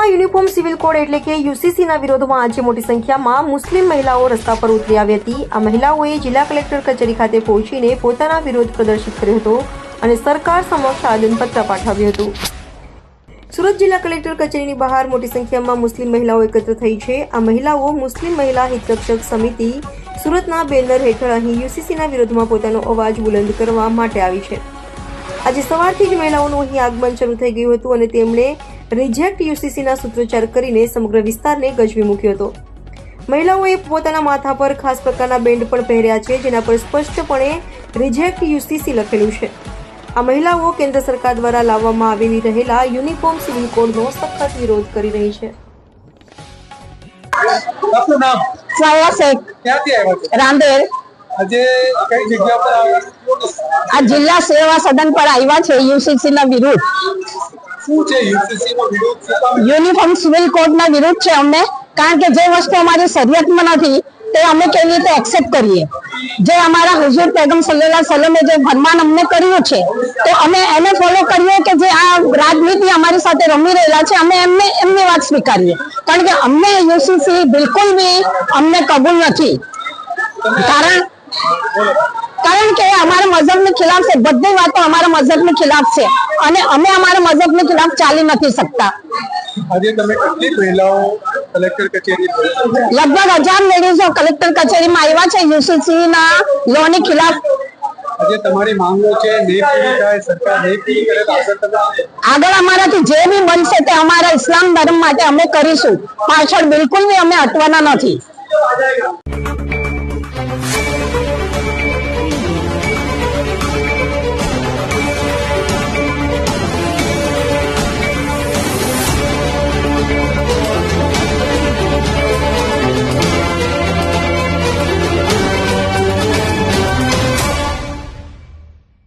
સુરતમાં uniform civil code એટલે કે યુસીસીના વિરોધમાં આજે મોટી સંખ્યામાં મુસ્લિમ મહિલાઓ રસ્તા પર ઉતરી આવી હતી. આ મહિલાઓએ જિલ્લા કલેક્ટર કચેરી ખાતે પહોંચીને પોતાના વિરોધ પ્રદર્શિત કર્યો હતો અને સરકાર સમક્ષ આવેદનપત્ર પાઠવ્યું હતું. સુરત જિલ્લા કલેક્ટર કચેરીની બહાર મોટી સંખ્યામાં મુસ્લિમ મહિલાઓ એકત્ર થઈ છે. આ મહિલાઓ મુસ્લિમ મહિલા હિતરક્ષક સમિતિ, સુરતના બેનર હેઠળ અહીં યુસીસીના વિરોધમાં પોતાનો અવાજ બુલંદ કરવા માટે આવી છે. આજે સવારથી જ મહિલાઓનું અહીં આગમન શરૂ થઈ ગયું હતું અને તેમણે રિજેક્ટ યુસીસીના સૂત્રોચ્ચાર કરીને સમગ્ર વિસ્તારને ગજવી મૂક્યો હતો. મહિલાઓએ પોતાના માથા પર ખાસ પ્રકારના બેન્ડ પણ પહેર્યા છે જેના પર સ્પષ્ટપણે રિજેક્ટ યુસીસી લખેલું છે. આ મહિલાઓ કેન્દ્ર સરકાર દ્વારા લાવવામાં આવેલી રહેલા યુનિફોર્મ સિવિલ કોડનો સખત વિરોધ કરી રહી છે. આવ્યા આ જિલ્લા સેવા સદન પર આવ્યા છે યુસીસી ના વિરુદ્ધ. શું છે યુસીસી નો વિરોધ છે યુનિફોર્મ સિવિલ કોડ ના વિરુદ્ધ છે અમને કારણ કે જે વસ્તુ અમારી શરીયતમાં નથી તે અમે કેવી રીતે એક્સેપ્ટ કરીએ? જે અમારા હુઝુર પેગમ સલ્લેલા સલમે જે ફરમાન અમને કર્યું છે તો અમે એને ફોલો કરીએ કે જે આ રાજનીતિ અમારી સાથે રમી રહેલા છે અમે એમને એમની વાત સ્વીકારીએ. કારણ કે અમને યુસીસી બિલકુલ બી અમને કબૂલ નથી. કારણ કારણ કે અમારા મઝહબની ખિલાફ છે. બધી વાતો અમારા મઝહબની ખિલાફ છે. અને અમે અમારા મઝહબની ખિલાફ ચાલી નથી શકતા. આજે તમે કેટલી મહિલાઓ કલેક્ટર કચેરી લગભગ હજાર લેડીઝો કલેક્ટર કચેરીમાં આવ્યા છે. યુસીસી ના લો ની ખિલાફ આજે તમારી માંગો છે સરકાર આગળ અમારાથી જે બી બનશે તે અમારા ઇસ્લામ ધર્મ માટે અમે કરીશું. પાછળ બિલકુલ બી અમે હટવાના નથી.